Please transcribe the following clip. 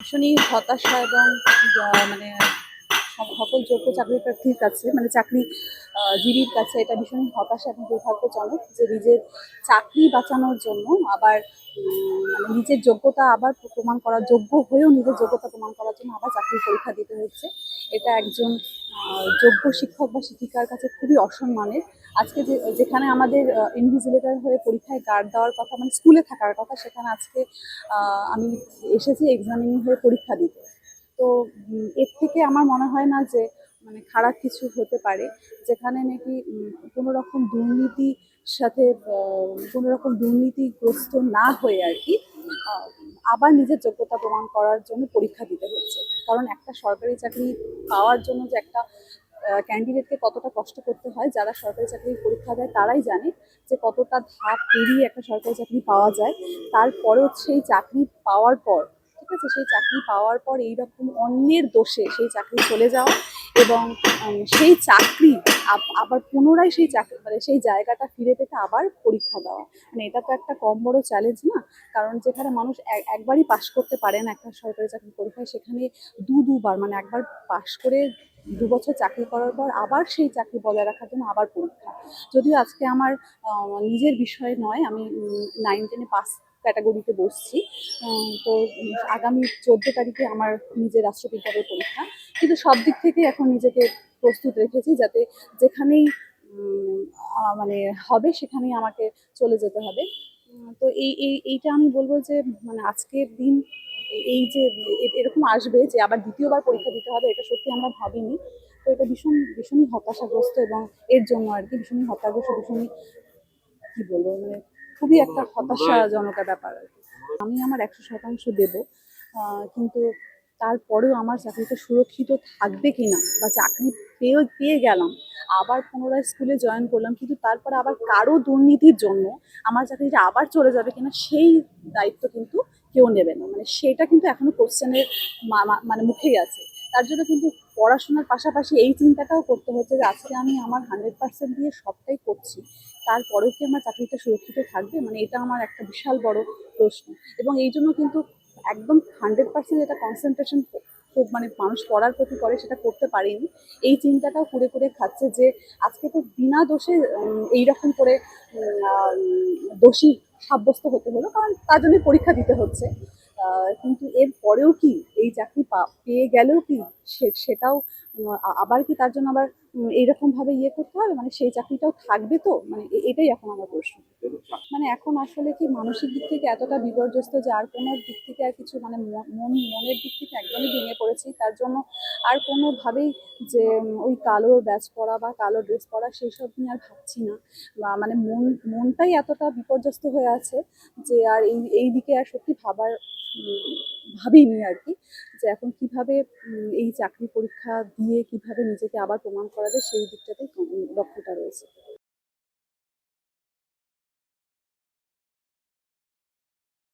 ভীষণই হতাশা এবং মানে সকল যোগ্য চাকরি প্রার্থীর কাছে মানে চাকরি জীবীর কাছে এটা ভীষণ হতাশা এবং দুর্ভাগ্যজনক যে নিজের চাকরি বাঁচানোর জন্য আবার মানে নিজের যোগ্যতা আবার প্রমাণ করার, যোগ্য হয়েও নিজের যোগ্যতা প্রমাণ করার জন্য আবার চাকরির পরীক্ষা দিতে হচ্ছে এটা একজন যোগ্য শিক্ষক বা শিক্ষিকার কাছে খুবই অসম্মানের। আজকে যে, যেখানে আমাদের ইনভিজিলেটর হয়ে পরীক্ষায় গার্ড দেওয়ার কথা মানে স্কুলে থাকার কথা, সেখানে আজকে আমি এসেছি এক্সামিনিং হয়ে পরীক্ষা দিতে। তো এর থেকে আমার মনে হয় না যে মানে খারাপ কিছু হতে পারে, যেখানে নাকি কোনো রকম দুর্নীতি সাথে কোনো রকম দুর্নীতিগ্রস্ত না হয়ে আর কি আবার নিজের যোগ্যতা প্রমাণ করার জন্য পরীক্ষা দিতে হচ্ছে। কারণ একটা সরকারি চাকরি পাওয়ার জন্য যে একটা ক্যান্ডিডেটকে কতটা কষ্ট করতে হয়, যারা সরকারি চাকরির পরীক্ষা দেয় তারাই জানে যে কতটা ধাপ পেরিয়ে একটা সরকারি চাকরি পাওয়া যায়। তারপরেও সেই চাকরি পাওয়ার পর ঠিক আছে, সেই চাকরি পাওয়ার পর এইরকম অন্যের দোষে সেই চাকরি চলে যাওয়া এবং সেই চাকরি আবার পুনরায় সেই চাকরি মানে সেই জায়গাটা ফিরে পেতে আবার পরীক্ষা দেওয়া। মানে এটা তো একটা কম বড় চ্যালেঞ্জ না? কারণ যেখানে মানুষ একবারই পাশ করতে পারে না একটা সরকারি চাকরি পরীক্ষায়, সেখানে দু, দুবার মানে একবার পাশ করে দু বছর চাকরি করার পর আবার সেই চাকরি বজায় রাখার জন্য আবার পরীক্ষা। যদিও আজকে আমার নিজের বিষয় নয়, আমি নাইন টেনে পাস ক্যাটাগরিতে বসছি। তো আগামী চোদ্দ তারিখে আমার নিজের রাষ্ট্রবিজ্ঞানের পরীক্ষা। কিন্তু সব দিক থেকে এখন নিজেকে প্রস্তুত রেখেছি যাতে যেখানেই মানে হবে সেখানেই আমাকে চলে যেতে হবে। তো এই এই, এইটা আমি বলব যে মানে আজকের দিন, এই যে এরকম আসবে যে আবার দ্বিতীয়বার পরীক্ষা দিতে হবে, এটা সত্যি আমরা ভাবিনি। তো এটা ভীষণ, ভীষণই হতাশাগ্রস্ত এবং এর জন্য আর কি ভীষণই হতাগ্রস্ত ভীষণই, কি বলব মানে খুবই একটা হতাশাজনক ব্যাপার আর কি। আমি আমার একশো শতাংশ দেব কিন্তু তারপরেও আমার চাকরিটা সুরক্ষিত থাকবে কিনা বা চাকরি পেয়ে পেয়ে গেলাম আবার পুনরায় স্কুলে জয়েন করলাম কিন্তু তারপরে আবার কারও দুর্নীতির জন্য আমার চাকরিটা আবার চলে যাবে কিনা সেই দায়িত্ব কিন্তু কেউ নেবে না। মানে সেটা কিন্তু এখনও কোশ্চেনের মানে মুখেই আছে। তার জন্য কিন্তু পড়াশোনার পাশাপাশি এই চিন্তাটাও করতে হচ্ছে যে আজকে আমি আমার হান্ড্রেড পার্সেন্ট দিয়ে সবটাই করছি, তারপরেও কি আমার চাকরিটা সুরক্ষিত থাকবে? মানে এটা আমার একটা বিশাল বড় প্রশ্ন। এবং এই জন্য কিন্তু একদম হান্ড্রেড পার্সেন্ট এটা কনসেন্ট্রেশন খুব মানে মানুষ পড়ার প্রতি করে সেটা করতে পারেনি। এই চিন্তাটাও করে করে খাচ্ছে যে আজকে তো বিনা দোষে এইরকম করে দোষী সাব্যস্ত হতে হলো, কারণ তার জন্য পরীক্ষা দিতে হচ্ছে। কিন্তু এর পরেও কি এই চাকরি পেয়ে গেলেও কি সেটাও আবার কি তার জন্য আবার উম, এইরকম ভাবে ইয়ে করতে হবে? মানে সেই চাকরিটাও থাকবে তো? মানে এটাই এখন আমার প্রশ্ন। মানে এখন আসলে কি মানসিক দিক থেকে এতটা বিপর্যস্ত যে আর কোনো দিক থেকে আর কিছু মানে মন মন- মনের দিক থেকে একদমই ভেঙে পড়েছি। তার জন্য আর কোনোভাবেই যে ওই কালো ব্যাচ পরা বা কালো ড্রেস পরা সেই সব নিয়ে আর ভাবছি না। বা মানে মন মনটাই এতটা বিপর্যস্ত হয়ে আছে যে আর এই এই দিকে আর সত্যি ভাবার ভাবিনি আর কি। যে এখন কীভাবে এই চাকরি পরীক্ষা দিয়ে কীভাবে নিজেকে আবার প্রমাণ করা সেই দিকটাতেই লক্ষ্যটা রয়েছে।